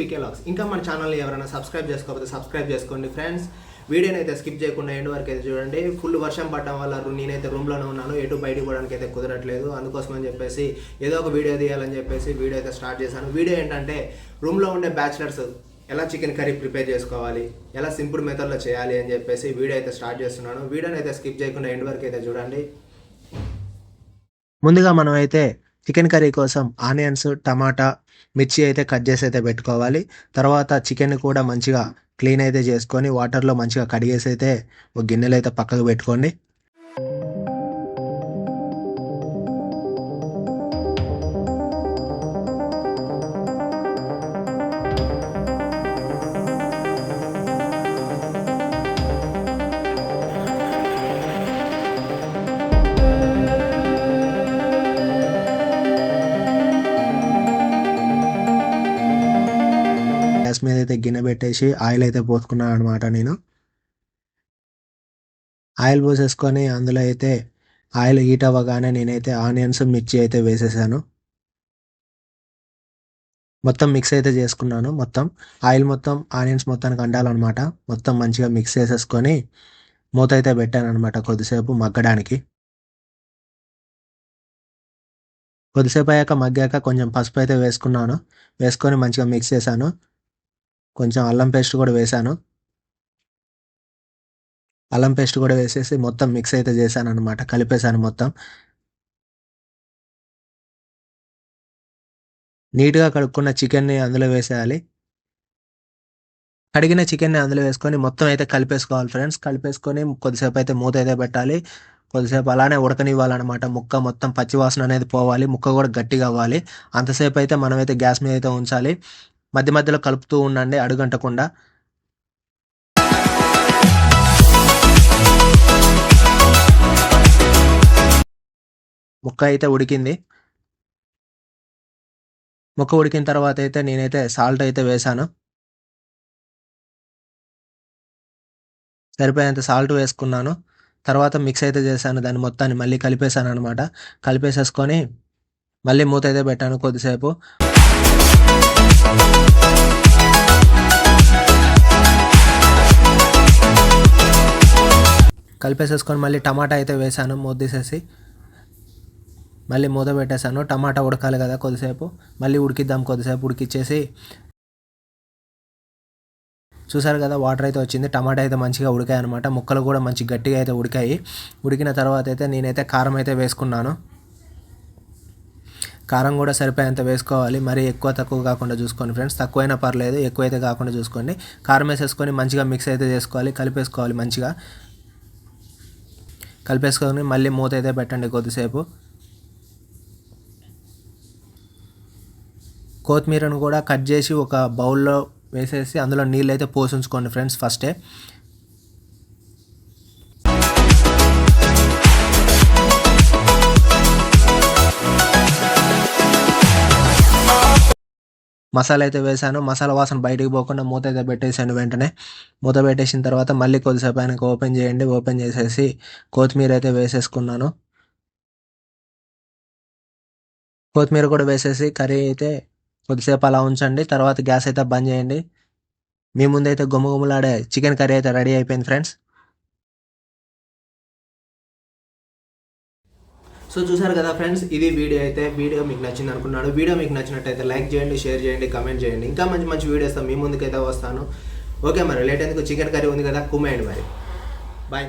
Blogs ఇంకా మన ఛానల్ని ఎవరైనా సబ్స్క్రైబ్ చేసుకోకపోతే సబ్స్క్రైబ్ చేసుకోండి ఫ్రెండ్స్ వీడియోని అయితే స్కిప్ చేయకుండా ఎండ్ వరకు అయితే చూడండి. ఫుల్ వర్షం పడడం వల్ల నేనైతే రూమ్లోనే ఉన్నాను. ఎటు బయటికి పోవడానికి అయితే కుదరట్లేదు. అందుకోసం అని చెప్పేసి ఏదో ఒక వీడియో తీయాలని చెప్పేసి వీడియో అయితే స్టార్ట్ చేశాను. వీడియో ఏంటంటే రూమ్లో ఉండే బ్యాచిలర్స్ ఎలా చికెన్ కర్రీ ప్రిపేర్ చేసుకోవాలి? ఎలా సింపుల్ మెథడ్లో చేయాలి అని చెప్పేసి వీడియో అయితే స్టార్ట్ చేస్తున్నాను. వీడియోని అయితే స్కిప్ చేయకుండా ఎండ్ వరకు అయితే చూడండి. ముందుగా మనం అయితే చికెన్ కర్రీ కోసం ఆనియన్స్ టమాటా మిర్చి అయితే కట్ చేసి అయితే పెట్టుకోవాలి. తర్వాత చికెన్ కూడా మంచిగా క్లీన్ అయితే చేసుకొని వాటర్లో మంచిగా కడిగేసి అయితే ఒక గిన్నెలో అయితే పక్కకు పెట్టుకోండి. గ్యాస్ మీద అయితే గిన్నె పెట్టేసి ఆయిల్ అయితే పోసుకున్నాను అనమాట నేను. ఆయిల్ పోసేసుకొని అందులో అయితే ఆయిల్ హీట్ అవ్వగానే నేనైతే ఆనియన్స్ మిర్చి అయితే వేసేసాను. మొత్తం మిక్స్ అయితే చేసుకున్నాను మొత్తం. ఆయిల్ మొత్తం ఆనియన్స్ మొత్తానికి అండాలన్నమాట. మొత్తం మంచిగా మిక్స్ చేసేసుకొని మూత అయితే పెట్టాను అనమాట కొద్దిసేపు మగ్గడానికి. కొద్దిసేపు అయ్యాక మగ్గాక కొంచెం పసుపు అయితే వేసుకున్నాను. వేసుకొని మంచిగా మిక్స్ చేశాను. కొంచెం అల్లం పేస్ట్ కూడా వేసాను. అల్లం పేస్ట్ కూడా వేసేసి మొత్తం మిక్స్ అయితే చేశాను అనమాట కలిపేశాను మొత్తం. నీట్గా కడుక్కున్న చికెన్ని అందులో వేసేయాలి. కడిగిన చికెన్ని అందులో వేసుకొని మొత్తం అయితే కలిపేసుకోవాలి ఫ్రెండ్స్. కలిపేసుకొని కొద్దిసేపు అయితే మూత అయితే పెట్టాలి. కొద్దిసేపు అలానే ఉడకనివ్వాలన్నమాట. ముక్క మొత్తం పచ్చివాసన అనేది పోవాలి. ముక్క కూడా గట్టిగా అవ్వాలి. అంతసేపు అయితే మనమైతే గ్యాస్ మీద అయితే ఉంచాలి. మధ్య మధ్యలో కలుపుతూ ఉండండి అడుగంటకుండా. ముక్క అయితే ఉడికింది. ముక్క ఉడికిన తర్వాత అయితే నేనైతే సాల్ట్ అయితే వేసాను సరిపోయేంత సాల్ట్ వేసుకున్నాను. తర్వాత మిక్స్ అయితే చేశాను దాన్ని మొత్తాన్ని మళ్ళీ కలిపేశాను అనమాట కలిపేసేసుకొని మళ్ళీ మూత అయితే పెట్టాను కొద్దిసేపు. కలిపేసేసుకొని మళ్ళీ టమాటా అయితే వేసాను మొద్దేసేసి. మళ్ళీ మూత పెట్టేశాను టమాటా ఉడకాలి కదా కొద్దిసేపు. మళ్ళీ ఉడికిద్దాం కొద్దిసేపు ఉడికిచ్చేసి. చూసారు కదా వాటర్ అయితే వచ్చింది టమాటా అయితే మంచిగా ఉడికాయి అనమాట ముక్కలు కూడా మంచి గట్టిగా అయితే ఉడికాయి. ఉడికిన తర్వాత అయితే నేనైతే కారం అయితే వేసుకున్నాను. కారం కూడా సరిపోయేంత వేసుకోవాలి. మరి ఎక్కువ తక్కువ కాకుండా చూసుకోండి ఫ్రెండ్స్. తక్కువైనా పర్లేదు ఎక్కువైతే కాకుండా చూసుకోండి. కారం వేసేసుకొని మంచిగా మిక్స్ అయితే చేసుకోవాలి. కలిపేసుకోవాలి మంచిగా. కలిపేసుకొని మళ్ళీ మూత అయితే పెట్టండి కొద్దిసేపు. కొత్తిమీరను కూడా కట్ చేసి ఒక బౌల్లో వేసేసి అందులో నీళ్ళు అయితే పోసి ఉంచుకోండి ఫ్రెండ్స్ ఫస్టే. మసాలా అయితే వేసాను మసాలా వాసన బయటికి పోకుండా మూత అయితే పెట్టేసాను వెంటనే. మూత పెట్టేసిన తర్వాత మళ్ళీ కొద్దిసేపు ఆయనకు ఓపెన్ చేయండి. ఓపెన్ చేసేసి కొత్తిమీర అయితే వేసేసుకున్నాను. కొత్తిమీర కూడా వేసేసి కర్రీ అయితే కొద్దిసేపు అలా ఉంచండి. తర్వాత గ్యాస్ అయితే బంద్ చేయండి. మీ ముందైతే గుమ్మ చికెన్ కర్రీ అయితే రెడీ అయిపోయింది ఫ్రెండ్స్. సో చూసారు కదా ఫ్రెండ్స్ ఇది వీడియో అయితే వీడియో మీకు నచ్చింది అనుకున్నాను వీడియో మీకు నచ్చినట్టయితే లైక్ చేయండి షేర్ చేయండి కమెంట్ చేయండి. ఇంకా మంచి మంచి వీడియోస్తో మీ ముందుకైతే వస్తాను. ఓకే మరి లేట్ ఎందుకు? చికెన్ కర్రీ ఉంది కదా కుమ్మేయండి మరి. బాయ్